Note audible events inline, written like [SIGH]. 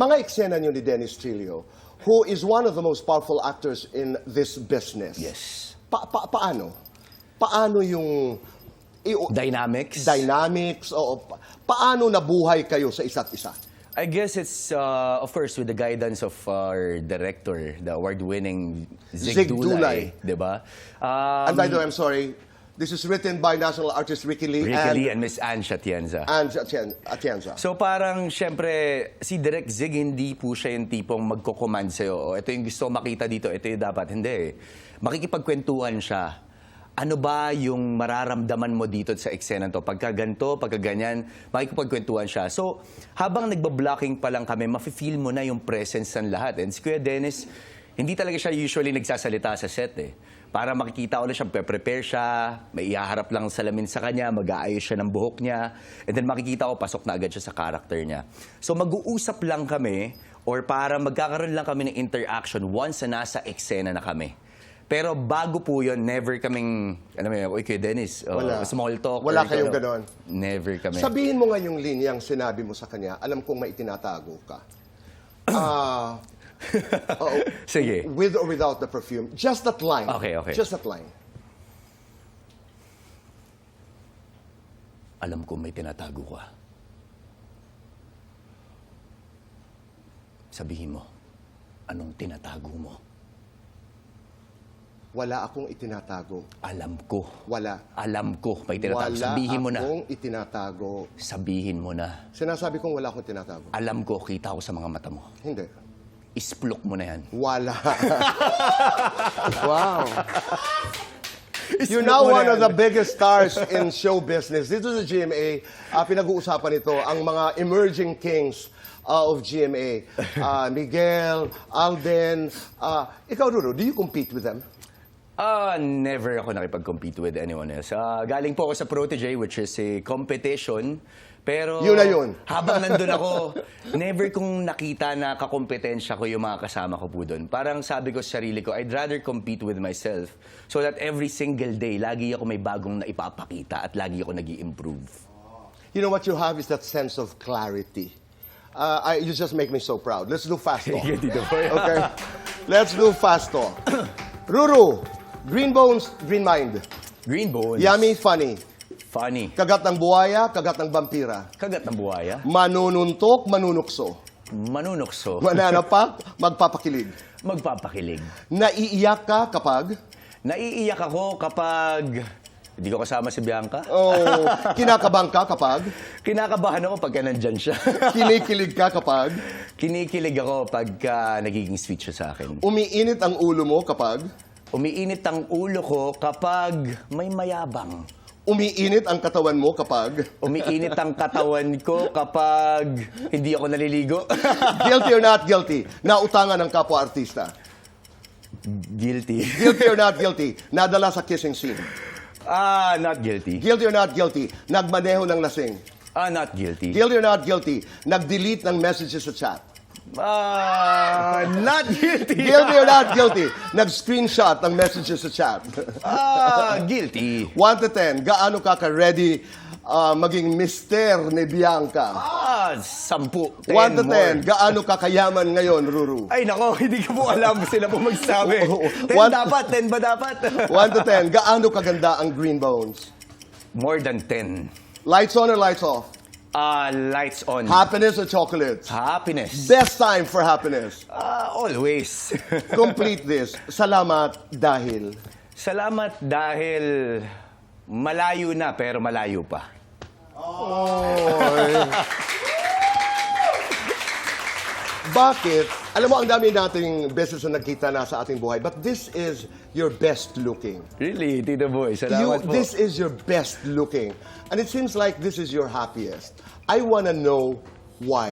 mga eksena nyo ni Dennis Trillo, who is one of the most powerful actors in this business. Yes. Pa- pa- paano? Paano yung i- Dynamics? dynamics? O pa- paano nabuhay kayo sa isa't isa? I guess it's, uh, of course, with the guidance of our director, the award-winning Zig, Zig Dulay, di ba? Um, And by the way, I'm sorry, this is written by national artist Ricky Lee Ricky and, Lee and Miss Anne Shatienza. and Atien- Atienza. So parang, syempre, si Direk Zig, hindi po siya yung tipong magko-command sa'yo. O, ito yung gusto makita dito, ito yung dapat. Hindi eh. Makikipagkwentuhan siya. Ano ba yung mararamdaman mo dito sa eksena to? Pagka ganito, pagka ganyan, makikipagkwentuhan siya. So, habang nagbablocking pa lang kami, mafe-feel mo na yung presence ng lahat. And si Kuya Dennis, hindi talaga siya usually nagsasalita sa set eh. Para makikita na siya, prepare siya, may ihaharap lang salamin sa kanya, mag-aayos siya ng buhok niya, and then makikita ko, pasok na agad siya sa character niya. So mag-uusap lang kami, or para magkakaroon lang kami ng interaction once na nasa eksena na kami. Pero bago po yun, never kaming, ano mo yun, Kuya Dennis, uh, Wala. small talk. Wala or kayong ano." ganon? Never kami. Sabihin mo nga yung linyang sinabi mo sa kanya, alam kong may itinatago ka. Ah, oo. [LAUGHS] Sige. With or without the perfume. Just that line. Okay, okay. Just that line. Alam ko may tinatago ka. Sabihin mo, anong tinatago mo? Wala akong itinatago. Alam ko. Wala. Alam ko, may tinatago. Wala Sabihin mo na. akong itinatago. Sabihin mo na. Sinasabi kong wala akong tinatago. Alam ko, kita ko sa mga mata mo. Hindi. Isplok mo na yan. Wala. [LAUGHS] wow. You're now one of the biggest stars in show business. Dito sa GMA, ah, pinag-uusapan ito ang mga emerging kings ah, of GMA. Ah, Miguel, Alden. ah, ikaw, Ruru, do you compete with them? Ah, never ako nakipag-compete with anyone else. Ah, galing po ako sa Protege, which is a competition. Pero Yun na yun. [LAUGHS] habang nandun ako, [LAUGHS] never kong nakita na kakompetensya ko yung mga kasama ko po doon. Parang sabi ko sa sarili ko, I'd rather compete with myself so that every single day, lagi ako may bagong naipapakita at lagi ako nag improve You know what you have is that sense of clarity. Uh, I, you just make me so proud. Let's do fast talk. [LAUGHS] Okay? Let's do fast talk. Ruru, green bones, green mind. Green bones. Yummy, funny. Funny. Kagat ng buhaya, kagat ng vampira. Kagat ng buhaya. Manununtok, manunukso. Manunokso. [LAUGHS] Mananapak, magpapakilig. Magpapakilig. Naiiyak ka kapag... Naiiyak ako kapag hindi ko kasama si Bianca. Oh, [LAUGHS] kinakabang ka kapag... Kinakabahan ako pagka nandyan siya. [LAUGHS] Kinikilig ka kapag... Kinikilig ako pagka nagiging sweet siya sa akin. Umiinit ang ulo mo kapag... Umiinit ang ulo ko kapag may mayabang. Umiinit ang katawan mo kapag... Umiinit ang katawan ko kapag hindi ako naliligo. [LAUGHS] Guilty or not guilty, nautangan ng kapwa-artista. guilty. Guilty or not [LAUGHS] guilty, nadala sa kissing scene. Ah, not guilty. Guilty or not guilty, nagmaneho ng lasing. Ah, not guilty. Guilty or not guilty, nag-delete ng messages sa chat. Ah, not guilty. [LAUGHS] Guilty or not guilty, nag-screenshot ng messages sa chat. Ah, [LAUGHS] guilty. 1 to 10, gaano ka ka-ready ah, maging mister ni Bianca? Ah, sampu. 1 to 10, Ten more. gaano ka kayaman ngayon, Ruru? Ay, nako, [LAUGHS] hindi ko po alam. Sila po magsabi. Oo. Ten One- dapat, ten ba dapat? 1 to 10, gaano kaganda ang green bones? More than ten. Lights on or lights off? Ah, lights on. Happiness or chocolates? Happiness. Best time for happiness. Ah, always. [LAUGHS] Complete this. Salamat dahil. Salamat dahil malayo na pero malayo pa. Bakit? Alam mo, ang dami nating beses na nagkita na sa ating buhay. But this is your best looking. Really, Tito Boy? You, Salamat po. this is your best looking. And it seems like this is your happiest. I want to know why.